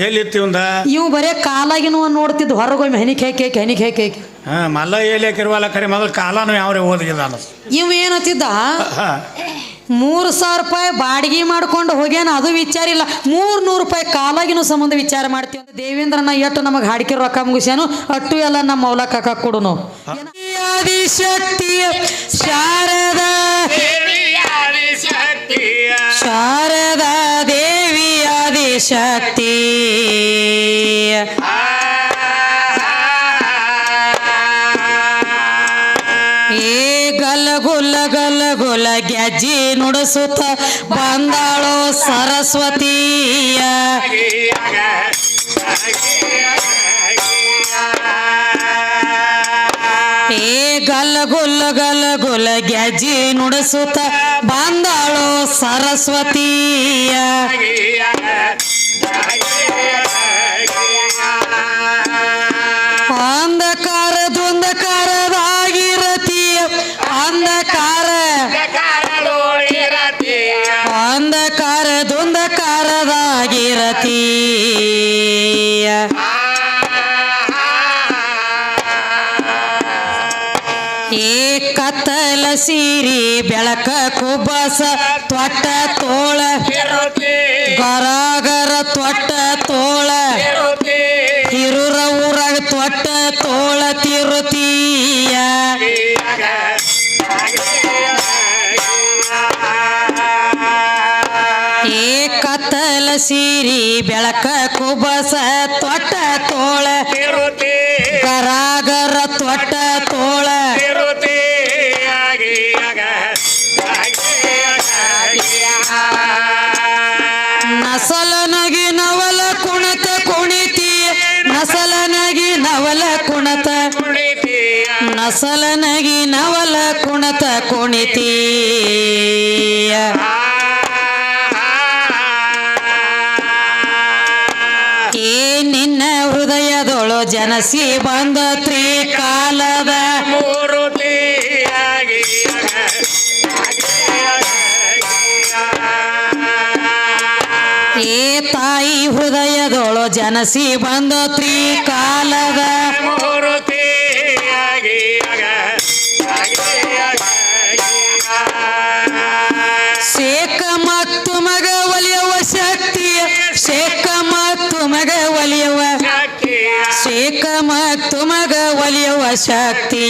ಎಲ್ಲಿತ್ತು ಇವಂದ ಇವ್ ಬರೇ ಕಾಲಾಗಿನ ನೋಡ್ತಿದ್ದು ಹೊರಗೊಮ್ಮೆ ಹೆನಿಕ್ ಹೇಕೆ ಹೆನಿಕ್ ಹೇಕೆ ಹಾ ಮಲ್ಲ ಎಲ್ಲಿ ಕರೆ ಮೊದಲು ಕಾಲನು ಯಾವ್ರೆ ಓದಿದ ಇವು ಇವ್ ಏನತ್ತಿದ್ದ ಮೂರು ಸಾವಿರ ರೂಪಾಯಿ ಬಾಡಿಗೆ ಮಾಡ್ಕೊಂಡು ಹೋಗ್ಯಾನ ಅದು ವಿಚಾರ ಇಲ್ಲ. ಮೂರ್ ನೂರು ರೂಪಾಯಿ ಕಾಲಾಗಿನೂ ಸಂಬಂಧ ವಿಚಾರ ಮಾಡ್ತೀವಿ ಅಂತ ದೇವೇಂದ್ರನ ಎಷ್ಟು ನಮಗೆ ಹಾಡಿಕೆ ರೊಕ್ಕ ಮುಗಿಸ್ಯಾನು ಅಟ್ಟು ಎಲ್ಲ ನಮ್ಮ ಮೌಲ ಕಾಕ ಕೊಡುನು. ಆದಿಶಕ್ತಿ ಶಾರದ ಶಾರದ ದೇವಿ ಆದಿಶಕ್ತಿ ಏ ಗಲ ಗುಲ್ಲ ಗಲ ಗುಲ ಗೆಜ್ಜಿ ನುಡಿಸುತ್ತ ಬಂದಾಳೋ ಸರಸ್ವತಿಯ. ಏ ಗಲಗುಲ ಗುಲ್ಲ ಗಲ್ಲ ಗುಲ ಗೆಜ್ಜಿ ನುಡಿಸುತ್ತ ಬಂದಾಳೋ ಸರಸ್ವತಿಯ. ಸೀರಿ ಬೆಳಕ ಕುಬ್ಬಸ ತೊಟ್ಟ ತೋಳ ಗರಗರ ತೊಟ್ಟ ತೋಳ ತಿರುರ ಊರಾಗ ತೊಟ್ಟ ತೋಳ ತಿರುತೀಯ. ಏ ಕತ್ತಲ ಸೀರಿ ಬೆಳಕ ಕುಬ್ಬಸ ತೊಟ್ಟ ತೋಳ ಗರಾಗರ ತೊಟ್ಟ ತೋಳ ನಸಲನಗಿ ನವಲ ಕುಣತ ಕುಣಿತಿ ಏ ನಿನ್ನ ಹೃದಯದೊಳು ಜನಸಿ ಬಂದ ತ್ರಿಕಾಲದ ಏ ತಾಯಿ ಹೃದಯದೊಳು ಜನಸಿ ಬಂದ ತ್ರಿಕಾಲದ ಶೇಖ ಮತ್ತು ಮಗ ಒಲಿಯುವ ಶಕ್ತಿ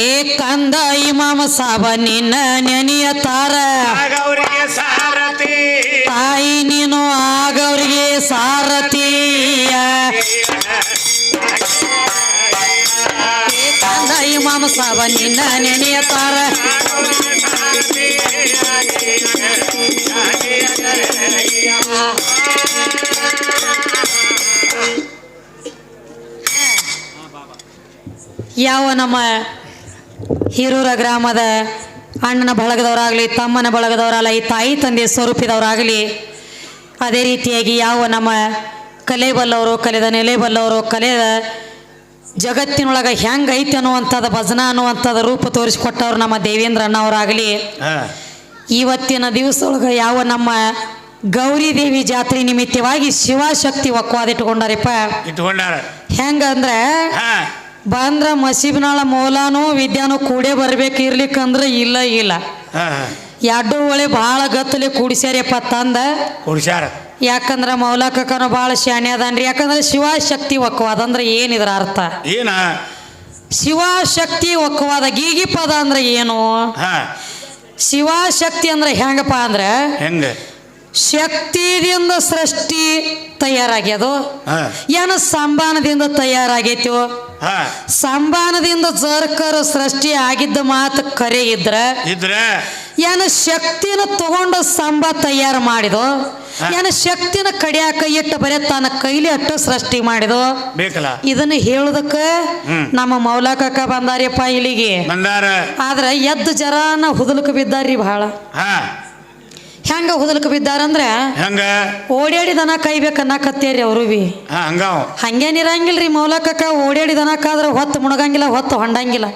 ಏಕಂದ ಕಂದ ಇಮಾಮ ಸಾಬ ನಿನ್ನ ನೆನಿಯ ತಾರ. ತಾಯಿ ನೀನು ಆಗವ್ರಿಗೆ ಸಾರಥಿಯ ಏ ಕಂದ ಇಮಾಮ ಸಾಬ ನಿನ್ನ ನೆನೆಯ ತಾರ. ಯಾವ ನಮ್ಮ ಹಿರೂರ ಗ್ರಾಮದ ಅಣ್ಣನ ಬಳಗದವರಾಗಲಿ ತಮ್ಮನ ಬಳಗದವರಲ್ಲ ಈ ತಾಯಿ ತಂದೆ ಸ್ವರೂಪಿದವರಾಗಲಿ ಅದೇ ರೀತಿಯಾಗಿ ಯಾವ ನಮ್ಮ ಕಲೆ ಬಲ್ಲವರು ಕಲೆದ ನೆಲೆ ಬಲ್ಲವರು ಕಲೆದ ಜಗತ್ತಿನೊಳಗೆ ಹೆಂಗೈತೆ ಐತಿ ಅನ್ನುವಂಥದ್ದು ಭಜನ ಅನ್ನುವಂಥದ್ದು ರೂಪ ತೋರಿಸಿಕೊಟ್ಟವ್ರು ನಮ್ಮ ದೇವೇಂದ್ರ ಅಣ್ಣವರಾಗಲಿ. ಇವತ್ತಿನ ದಿವಸದೊಳಗೆ ಯಾವ ನಮ್ಮ ಗೌರಿ ದೇವಿ ಜಾತ್ರೆ ನಿಮಿತ್ತವಾಗಿ ಶಿವಶಕ್ತಿ ಒಕ್ಕವಾದಿಟ್ಕೊಂಡಾರಪ್ಪ ಇಟ್ಕೊಂಡಾರ ಹೆಂಗಂದ್ರೆ ಬಂದ್ರ ಮಸೀಬ್ನಾಳ ಮೌಲಾನು ವಿದ್ಯಾನು ಕೂಡೇ ಬರ್ಬೇಕು ಇರ್ಲಿಕ್ಕಂದ್ರೆ ಇಲ್ಲ ಇಲ್ಲ. ಎರಡು ಒಳೆ ಭಾಳ ಗತ್ತಲೆ ಕೂಡಿಸ್ಯಾರಪ್ಪ ತಂದ. ಕೂಡಿಸ್ಯಾರ. ಯಾಕಂದ್ರೆ ಮೌಲಾಕನು ಭಾಳ ಶಾಣೆ ಅದನ್ರಿ. ಯಾಕಂದ್ರೆ ಶಿವಶಕ್ತಿ ಒಕ್ಕವಾದ ಅಂದ್ರೆ ಏನಿದ್ರ ಅರ್ಥ? ಏನ? ಶಿವಶಕ್ತಿ ಒಕ್ಕವಾದ ಗೀಗಿ ಪದ ಅಂದ್ರೆ ಏನು? ಶಿವಶಕ್ತಿ ಅಂದ್ರೆ ಹೆಂಗಪ್ಪ ಅಂದ್ರೆ ಹೆಂಗ? ಶಕ್ತಿದಿಂದ ಸೃಷ್ಟಿ ತಯಾರಾಗ್ಯದು. ಏನ ಸಂಬಾನದಿಂದ ತಯಾರಾಗೈತೋ? ಸಂಬಾನದಿಂದ ಜರ್ಕರು ಸೃಷ್ಟಿ ಆಗಿದ್ದ ಮಾತು ಕರೆ ಇದ್ರ ಏನ ಶಕ್ತಿನ ತಗೊಂಡು ಸಂಬ ತಯಾರು ಮಾಡಿದು ಏನ ಶಕ್ತಿನ ಕಡಿಯಾಕ ಇಟ್ಟು ಬರೇ ತನ್ನ ಕೈಲಿ ಅಟ್ಟು ಸೃಷ್ಟಿ ಮಾಡಿದು ಇದನ್ನ ಹೇಳುದಕ್ಕ. ನಮ್ಮ ಮೌಲಾಕಕ್ಕ ಬಂದಾರಿಯಪ್ಪ ಇಲ್ಲಿಗೆ. ಆದ್ರ ಎದ್ದು ಜರಾನ ಹುದುಲಕ್ಕೆ ಬಿದ್ದಾರ್ರಿ ಬಹಳ ಹೆಂಗ ಹುದಲ್ಕ ಬಿದ್ದಾರಂದ್ರೆ ಹೆಂಗ? ಓಡಾಡಿ ದನ ಕೈಬೇಕನ್ನಕತ್ತೇರಿ ಅವರು ಬಿ. ಹಂಗಾವ್ ಹಂಗೇನಿರಂಗಿಲ್ರಿ ಮೌಲಕಕ್ಕ ದನ ದನಕ್ಕಾದ್ರೆ ಹೊತ್ತು ಮುಣಗಂಗಿಲ್ಲ ಹೊತ್ತು ಹೊಂಡಂಗಿಲ್ಲ.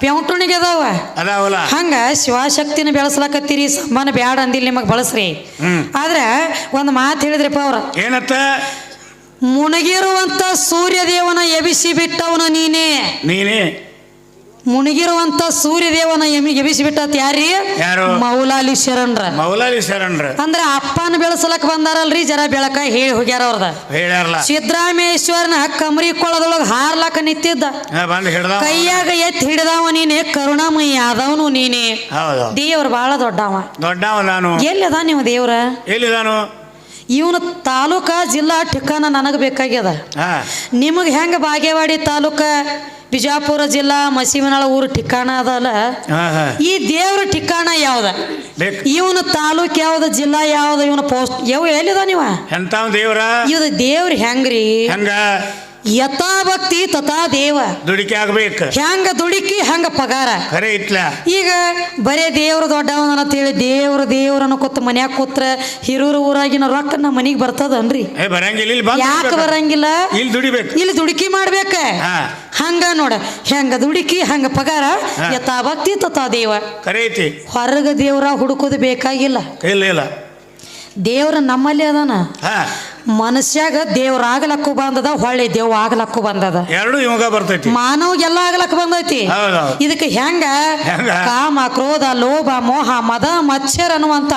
ಪೆಂಟುಣಿಗೆ ಅದಾವ. ಅದಾವಲ್ಲ. ಹಂಗ ಶಿವಶಕ್ತಿನ ಬೆಳೆಸ್ಲಕತ್ತೀರಿ ಸಂಬಂಧ ಬ್ಯಾಡ ಅಂದಿಲ್ಲ ನಿಮಗೆ ಬಳಸ್ರಿ. ಆದ್ರೆ ಒಂದು ಮಾತು ಹೇಳಿದ್ರಿಪ್ಪ ಅವ್ರ. ಏನತ್ತ? ಮುಣಗಿರುವಂತ ಸೂರ್ಯದೇವನ ಎಬಿಸಿ ಬಿಟ್ಟವನ ನೀನೇ. ನೀನೇ. ಮುಣಗಿರುವಂತ ಸೂರ್ಯದೇವನ ಎಮಿ ಎಬಿಸಿ ಬಿಟ್ಟತ್ ಯಾರಿ? ಯಾರು? ಮೌಲಾಲಿ ಶರಣ್ರ. ಮೌಲಾಲಿ ಶರಣ್ರ. ಅಂದ್ರೆ ಅಪ್ಪನ ಬೆಳೆಸಲಕ್ ಬಂದಾರಲ್ರಿ ಜರ ಬೆಳಕ ಹೇಳಿ ಹೋಗ್ಯಾರ ಅವ್ರದ. ಹೇಳ್ಯಾರಲ್ಲ. ಸಿದ್ದರಾಮೇಶ್ವರನ ಕಮರಿ ಕೊಳದೊಳಗ ಹಾರ್ಲಾಕ ನಿಂತಿದ್ದ. ಕೈಯಾಗ ಎತ್ತಿ ಹಿಡಿದವ ನೀನೆ ಕರುಣಾಮಯಿ ಆದವನು ನೀನೆ. ದೇವ್ರ ಬಹಳ ದೊಡ್ಡವ. ದೊಡ್ಡವ ನಾನು. ಎಲ್ಲದ ನೀವು ದೇವ್ರ? ಎಲ್ಲಿದಾನು? ಇವನು ತಾಲೂಕ ಜಿಲ್ಲಾ ಠಿಕಾನ ನನಗೆ ಬೇಕಾಗ್ಯದ. ನಿಮಗೆ ಹೆಂಗೆ ಬಾಗೇವಾಡಿ ತಾಲೂಕ? ಬಿಜಾಪುರ ಜಿಲ್ಲಾ ಮಸೀಮನಾಳ ಊರು ಠಿಕಾಣ ಅದಲ್ಲ. ಈ ದೇವ್ರ ಠಿಕಾಣ ಯಾವ್ದ? ಇವನ ತಾಲೂಕ್ ಯಾವ್ದ ಜಿಲ್ಲಾ ಯಾವ್ದ ಇವನ ಪೋಸ್ಟ್ ಯಾವ ಎಲ್ಲಿದ ನೀವ? ದೇವ್ರ? ಇವ್ದು ದೇವ್ರ ಹೆಂಗ್ರಿ? ಹೆಂಗ? ಯಥಾ ಭಕ್ತಿ ತಥಾ ದೇವ. ದುಡಿಕೆ ಆಗ್ಬೇಕು. ಹೆಂಗ ದುಡಿಕಿ ಹಂಗ ಪಗಾರ. ಖರೆ ಇಟ್ಲ ಈಗ ಬರೇ ದೇವ್ರ ದೊಡ್ಡವನ ಅಂತೇಳಿ ದೇವ್ರ ದೇವ್ರನ್ನ ಕೂತ್ ಮನ್ಯಾಗ ಕೂತ್ರ ಹಿರೂರು ಊರಾಗಿನ ರೊಕ್ಕ ನಮ್ಮ ಮನಿಗೆ ಬರ್ತದನ್ರಿ. ಏ ಬರಂಗಿಲ್ಲ ಇಲ್ಲಿ ಬಂದು ಯಾಕೆ. ಬರಂಗಿಲ್ಲ? ಇಲ್ಲಿ ದುಡಿಬೇಕು. ಇಲ್ಲಿ ದುಡುಕಿ ಮಾಡ್ಬೇಕ. ಹಾ. ಹಂಗ ನೋಡ ಹೆಂಗ ದುಡುಕಿ ಹಂಗ ಪಗಾರ ಯಥಾಭಕ್ತಿ ಯಥಾ ಭಕ್ತಿ ತಥಾ ದೇವ. ಖರೆ ಐತಿ. ಹೊರಗ ದೇವ್ರ ಹುಡುಕೋದು ಬೇಕಾಗಿಲ್ಲ. ಇಲ್ಲ ಇಲ್ಲ. ದೇವ್ರ ನಮ್ಮಲ್ಲಿ ಅದಾನ. ಹಾ. ಮನುಷ್ಯಾಗ ದೇವ್ರ ಆಗ್ಲಕ್ಕು ಬಂದದ ಹೊಳ್ಳಿ ದೇವ್ ಆಗ್ಲಕ್ಕು ಬಂದದ. ಎರಡು ಇವಾಗ ಬರ್ತೈತಿ. ಮಾನವ್ಗೆಲ್ಲ ಆಗ್ಲಕ್ ಬಂದೈತಿ. ಇದಕ್ಕೆ ಹೆಂಗ? ಕಾಮ ಕ್ರೋಧ ಲೋಭ ಮೋಹ ಮದ ಮಚ್ಚರ್ ಅನ್ನುವಂತ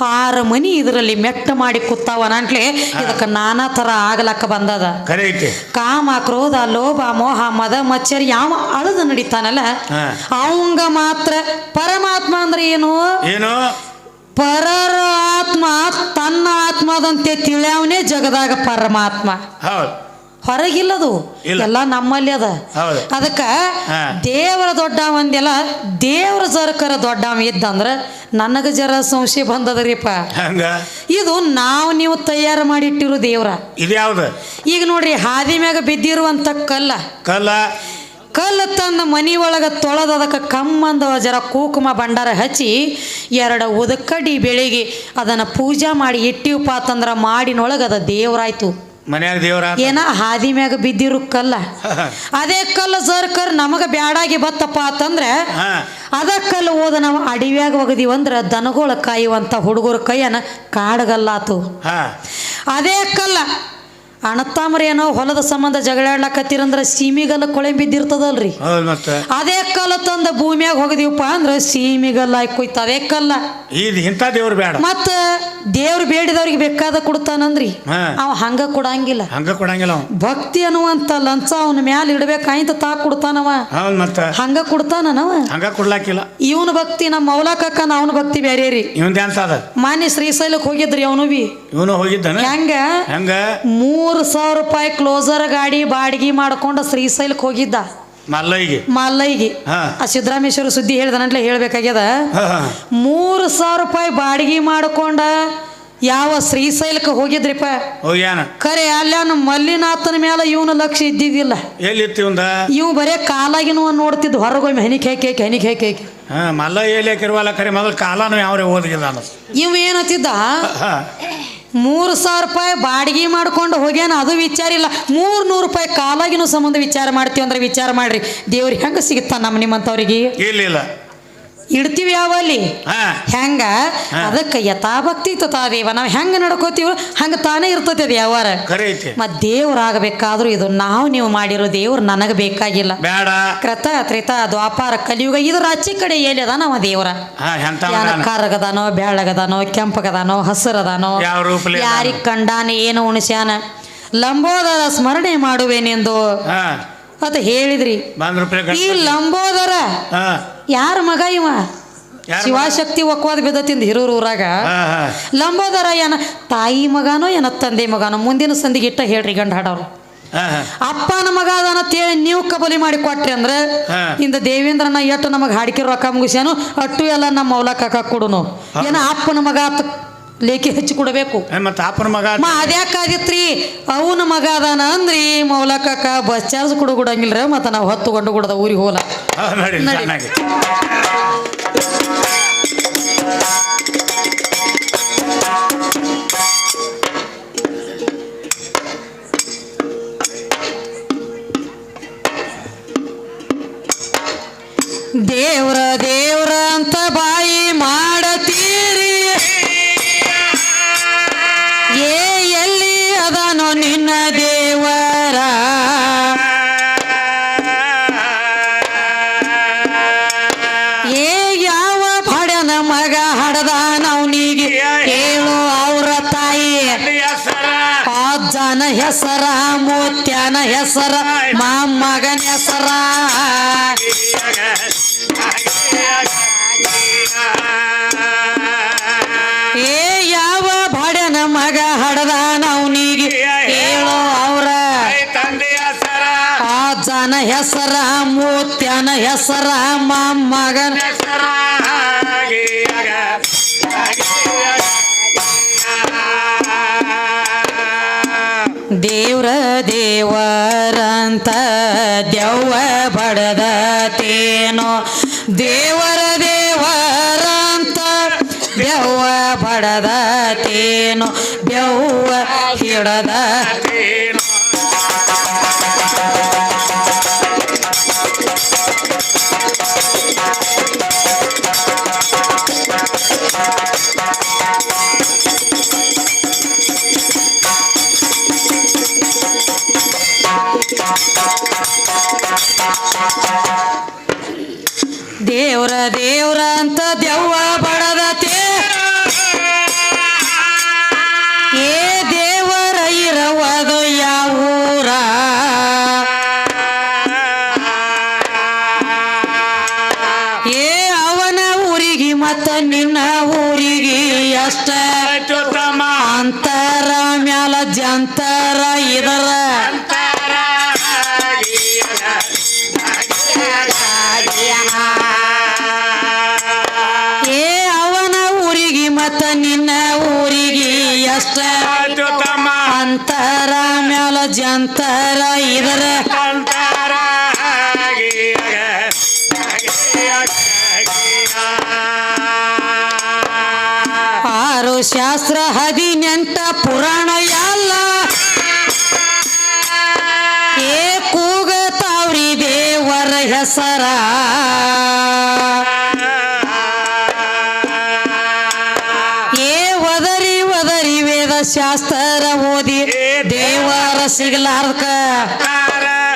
ಆರು ಮನಿ ಇದರಲ್ಲಿ ಮೆಟ್ಟ ಮಾಡಿ ಕೂತಾವನಂಟ್ಲೆ ಇದಕ್ಕೆ ನಾನಾ ತರ ಆಗ್ಲಕ್ಕ ಬಂದದ. ಕಾಮ ಕ್ರೋಧ ಲೋಭ ಮೋಹ ಮದ ಮಚ್ಚರ್ ಯಾವ ಅಳದು ನಡೀತಾನಲ್ಲ. ಅವಂಗ ಮಾತ್ರ ಪರಮಾತ್ಮ ಅಂದ್ರೆ ಏನು? ಏನು? ಪರರ ಆತ್ಮ ತನ್ನ ಆತ್ಮದಂತೆ ತಿಳಿಯವನೇ ಜಗದಾಗ ಪರಮಾತ್ಮ. ಹೌದು. ಹೊರಗಿಲ್ಲದು. ಎಲ್ಲ ನಮ್ಮಲ್ಲಿ ಅದ. ಅದಕ್ಕ. ದೇವರ ದೊಡ್ಡ ಒಂದೆಲ್ಲ ದೇವರ ಜರಕರ ದೊಡ್ಡವ ಇದ್ದಂದ್ರ ನನಗ ಜರ ಸಂಶಯ ಬಂದದ್ರಿಪ್ಪ. ಇದು ನಾವು ನೀವು ತಯಾರು ಮಾಡಿಟ್ಟಿರು ದೇವ್ರ. ಇದು ಯಾವ್ದು ಈಗ ನೋಡ್ರಿ ಹಾದಿ ಮ್ಯಾಗ ಬಿದ್ದಿರುವಂತ ಕಲ್ಲ. ಕಲ್ಲ? ಕಲ್ಲು ತಂದು ಮನೆ ಒಳಗೆ ತೊಳೆದ ಅದಕ್ಕೆ ಕಮ್ಮಂದ ಜರ ಕುಂಕುಮ ಭಂಡಾರ ಹಚ್ಚಿ ಎರಡು ಉದಕಡಿ ಬೆಳಿಗ್ಗೆ ಅದನ್ನು ಪೂಜಾ ಮಾಡಿ ಇಟ್ಟಿವಪ್ಪ ಅಂತಂದ್ರೆ ಮಾಡಿನೊಳಗೆ ಅದ ದೇವರಾಯ್ತು. ಮನ್ಯಾಗ ದೇವ್ರ ಏನ ಹಾದಿ ಮ್ಯಾಗ ಬಿದ್ದಿರು ಕಲ್ಲ. ಅದೇ ಕಲ್ಲು ಸರ್ಕರ್ ನಮಗ ಬ್ಯಾಡಾಗಿ ಬತ್ತಪ್ಪ ಅಂತಂದ್ರೆ ಅದ ಕಲ್ಲು ಓದ ನಾವು ಅಡಿವ್ಯಾಗ ಒಗದಿವಂದ್ರ ದನಗಳ ಕಾಯುವಂತ ಹುಡುಗರ ಕೈಯನ್ನ ಕಾಡಗಲ್ಲಾತು. ಅದೇ ಕಲ್ಲ ಅಣ್ಣತ್ತಾಮ್ರೇನೋ ಹೊಲದ ಸಂಬಂಧ ಜಗಳಾಡ್ಲಕತ್ತೀರಂದ್ರ ಸೀಮಿಗಲ್ಲ ಕೊಳೆ ಬಿದ್ದಿರ್ತದಲ್ರಿ. ಅದೇ ಕಲ್ಲ ತಂದ ಭೂಮಿಯಾಗ ಹೋಗದಿವಪ್ಪ ಅಂದ್ರ ಸೀಮಿಗಲ್ಲ ಕುಯ್ತ ಅದೇ ಕಲ್ಲ. ಇಂಥ ದೇವ್ರು ಬೇಡ. ಮತ್ತ ದೇವ್ರು ಬೇಡಿದವ್ರಿಗೆ ಬೇಕಾದ ಕೊಡ್ತಾನಂದ್ರಿ. ಅವ ಹಂಗ ಕೊಡಂಗಿಲ್ಲ. ಹಂಗ ಕೊಡಂಗಿಲ್ಲ ಭಕ್ತಿ ಅನ್ನುವಂತ ಲಂಚ ಅವನ ಮ್ಯಾಲ ಇಡ್ಬೇಕಾಯ್ತ ತಾ ಕೊಡ್ತಾನವ. ಹಂಗ ಕೊಡ್ತಾನವ ಹಂಗ ಕೊಡ್ಲಾಕಿಲ್ಲ. ಇವನ ಭಕ್ತಿ ನಮ್ಮ ಮೌಲಾಕಕ್ಕ ಅವನ ಭಕ್ತಿ ಬೇರೆ ರೀ ಇವಂದ ಮಾನ್ಯ ಶ್ರೀಶೈಲಕ್ಕೆ ಹೋಗಿದ್ರಿ ಅವನು ಬಿ. ಇವನು ಹೋಗಿದ್ದಾನೆ? ಹೆಂಗ? ಹೆಂಗ? ಮೂರು ಸಾವಿರ ರೂಪಾಯಿ ಕ್ಲೋಸರ್ ಗಾಡಿ ಬಾಡಿಗೆ ಮಾಡ್ಕೊಂಡು ಶ್ರೀಶೈಲಕ್ಕೆ ಹೋಗಿದ್ದ. ಮಲ್ಲೈಗೆ ಮಲ್ಲೈಗೆ. ಆ ಸಿದ್ದರಾಮೇಶ್ವರ ಸುದ್ದಿ ಹೇಳ್ದನಂತಲೇ ಹೇಳ್ಬೇಕಾಗ್ಯದ? ಮೂರ್ ಸಾವಿರ ರೂಪಾಯಿ ಬಾಡಿಗೆ ಮಾಡ್ಕೊಂಡ ಯಾವ ಶ್ರೀಶೈಲಕ್ಕೆ ಹೋಗಿದ್ರಿಪ್ಪ? ಹೋಗ್ಯಾನ. ಖರೆ ಅಲ್ಲಾನ ಮಲ್ಲಿನಾಥನ ಮೇಲೆ ಇವನ ಲಕ್ಷ ಇದ್ದಿದ್ದಿಲ್ಲ. ಎಲ್ಲಿತ್ತು ಇವಂದ? ಇವ್ ಬರೇ ಕಾಲಾಗಿನ ನೋಡ್ತಿದ್ದು ಹೊರಗೊಮ್ಮೆ ಹೆನಿಕ್ ಹೇಕೆ ಹೆನಿಕ್ ಹೇಕೆ ಮಲ್ಲ ಎಲ್ಲಿ ಹಾಕಿರುವಲ್ಲ ಖರೆ ಮೊದಲು ಕಾಲಾನು ಯಾವ್ರೆ ಓದಿಗಿದಾನ ಇವ್ ಏನತ್ತಿದ್ದ ಮೂರು ಸಾವಿರ ರೂಪಾಯಿ ಬಾಡಿಗೆ ಮಾಡ್ಕೊಂಡು ಹೋಗ್ಯಾನ, ಅದು ವಿಚಾರ ಇಲ್ಲ. ಮೂರು ನೂರು ರೂಪಾಯಿ ಕಾಲಾಗಿನ ಸಂಬಂಧ ವಿಚಾರ ಮಾಡ್ತೀವಿ ಅಂದ್ರೆ ವಿಚಾರ ಮಾಡ್ರಿ. ದೇವ್ರಿಗೆ ಹೆಂಗ ಸಿಗುತ್ತಾ ನಮ್ಮ ನಿಮ್ಮಂಥವ್ರಿಗೆ ಇಲ್ಲ. ಇಡ್ತೀವಿ ಯಾವಲ್ಲಿ? ಹೆಂಗ. ಅದಕ್ಕೆ ಯಥಾಭಕ್ತಿ ತಥಾದೇವ ನಾವು ಹೆಂಗ ನಡ್ಕೋತೀವಿ ಹಂಗ ತಾನೇ ಇರ್ತೈತಿ ಅದು ಯಾವಾರ. ಮತ್ ದೇವ್ರಾಗಬೇಕಾದ್ರೂ ಇದು ನಾವು ನೀವು ಮಾಡಿರೋ ದೇವ್ರು ನನಗೆ ಬೇಕಾಗಿಲ್ಲ. ಕೃತ ತ್ರಿತ ದ್ವಾಪಾರ ಕಲಿಯುಗ ಇದು ಆಚೆ ಕಡೆ ಎಲ್ಲಿ ಅದ ನಮ್ಮ ದೇವ್ರ? ಕರ್ಗದಾನೋ ಬೆಳ್ಳಗದಾನೋ ಕೆಂಪಗದಾನೋ ಹಸಿರದಾನೋ? ಯಾರಿಗ್ ಕಂಡಾನ ಏನು ಉಣಸ್ಯಾನ? ಲಂಬೋದರ ಸ್ಮರಣೆ ಮಾಡುವೇನೆಂದು ಅಂತ ಹೇಳಿದ್ರಿ. ಈ ಲಂಬೋದರ ಯಾರ ಮಗ ಇವ? ಶಿವಶಕ್ತಿ ಒಕ್ವಾದ ಬಿದ್ದತಿಂದ ಹಿರೂರು ಊರಾಗ. ಲಂಬೋದರ ಏನ ತಾಯಿ ಮಗನೋ ಏನ ತಂದೆ ಮಗನೋ ಮುಂದಿನ ಸಂದಿಗೆ ಇಟ್ಟ ಹೇಳ್ರಿ ಗಂಡ ಹಾಡವ್ರು ಅಪ್ಪನ ಮಗ ಅದನ್ನ ನೀವು ಕಬಲಿ ಮಾಡಿ ಕೊಟ್ರಿ ಅಂದ್ರೆ. ಇಂದ ದೇವೇಂದ್ರನ ಎಟ್ಟು ನಮಗೆ ಹಾಡಿಕೆ ರೊಕ್ಕ ಮುಗಿಸ್ಯಾನು ಅಟ್ಟು ಎಲ್ಲ ನಮ್ಮ ಮೌಲಕ ಕೊಡುನು. ಏನ ಅಪ್ಪನ ಮಗ ಲೇಖಿ ಹಚ್ಚಿ ಕೊಡಬೇಕು. ಮತ್ತೆ ಮತ್ತ ಮಗ ಮ ಅದ್ಯಾಕಾದಿತ್ರಿ ಅವನ ಮಗ ಅದಾನ ಅಂದ್ರಿ ಮೌಲ ಕಾಕ ಬಸ್ ಚಾರ್ಜ್ ಕೊಡು ಕೊಡಂಗಿಲ್ರ ಮತ್ತ ನಾವು ಹೊತ್ತುಕೊಂಡು ಕೊಡದ ಊರಿಗೆ ಹೋಲ ಹೆಸರ, ಮೂತ್ಯನ ಹೆಸರ, ಮಾಮಗನ ಹೆಸರ. ಏ, ಯಾವ ಬಡನ ಮಗ ಹಡದ ಅವನಿಗೆ ಹೇಳೋ ಅವ್ರ? ಆ ಜನ ಹೆಸರ, ಮೂತ್ಯನ ಹೆಸರ, ಮಾಮಗನ ಸರ ದೇವ್ರ ದೇವರಂತ ದೆವ್ವ ಬಡದತೇನೋ. ದೇವರ ದೇವರಂತ ದೆವ್ವ ಬಡದತೇನೋ. ಬೆವ್ವ ಹಿಡದ ದೇವ್ರ ದೇವ್ರ ಅಂತ ದೆವ್ವ ಬಡದತೆ ನಿನ್ನ ಊರಿಗೆ ಅತ್ಯುತ್ತಮ ಅಂತರ ಮ್ಯಾಲ ಜಂತರ ಇದರ ಆರು ಶಾಸ್ತ್ರ ಹದಿನೆಂಟ ಪುರಾಣ ಎಲ್ಲ. ಏ ಕೂಗ ತಾವ್ರಿ ದೇವರ ಹೆಸರ. ಶಾಸ್ತ್ರ ಓದಿ ದೇವರ ಸಿಗಲಾರ್ದಕ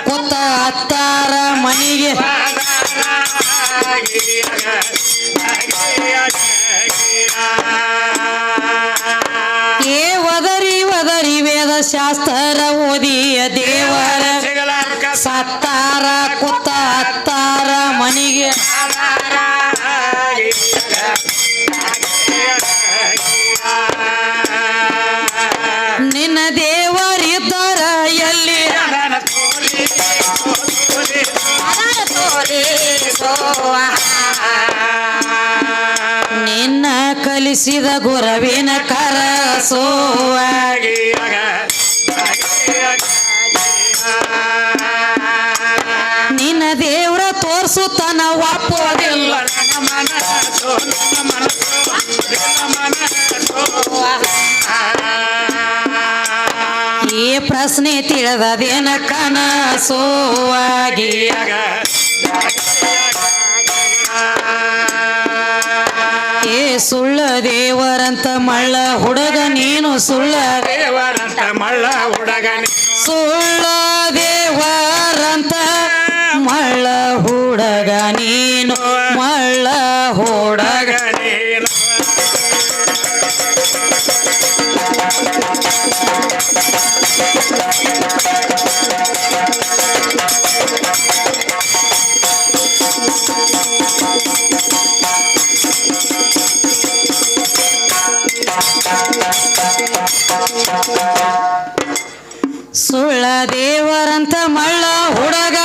ಕೊತ್ತ ಅತ್ತಾರ ಮನೆಗೆ. ಏ ಒದರಿ ಒದರಿ ವೇದ ಶಾಸ್ತ್ರ ಓದಿ ದೇವರ ಸತ್ತಾರ ಕೊತ್ತ ಅತ್ತಾರ ಮನಿಗೆ. ಕಲಿಸಿದ ಗುರವಿನ ಕರಸೋವಾಗಿ ನಿನ್ನ ದೇವ್ರ ತೋರ್ಸುತ್ತಾನ ಒಪ್ಪೋದಿಲ್ಲ ಈ ಪ್ರಶ್ನೆ ತಿಳಿದದೇನ ಕನಸೋವಾಗಿ ಏ ಸುಳ್ಳ ದೇವರಂತ ಮಳ್ಳ ಹುಡುಗ ನೀನು ಸುಳ್ಳ ದೇವರಂತ ಮಳ್ಳ ಹುಡುಗ ಸುಳ್ಳ ದೇವರಂತ ಮಳ್ಳ ಹುಡುಗ ನೀನು ಸುಳ್ಳ ದೇವರಂತ ಮಳ್ಳ ಹುಡುಗ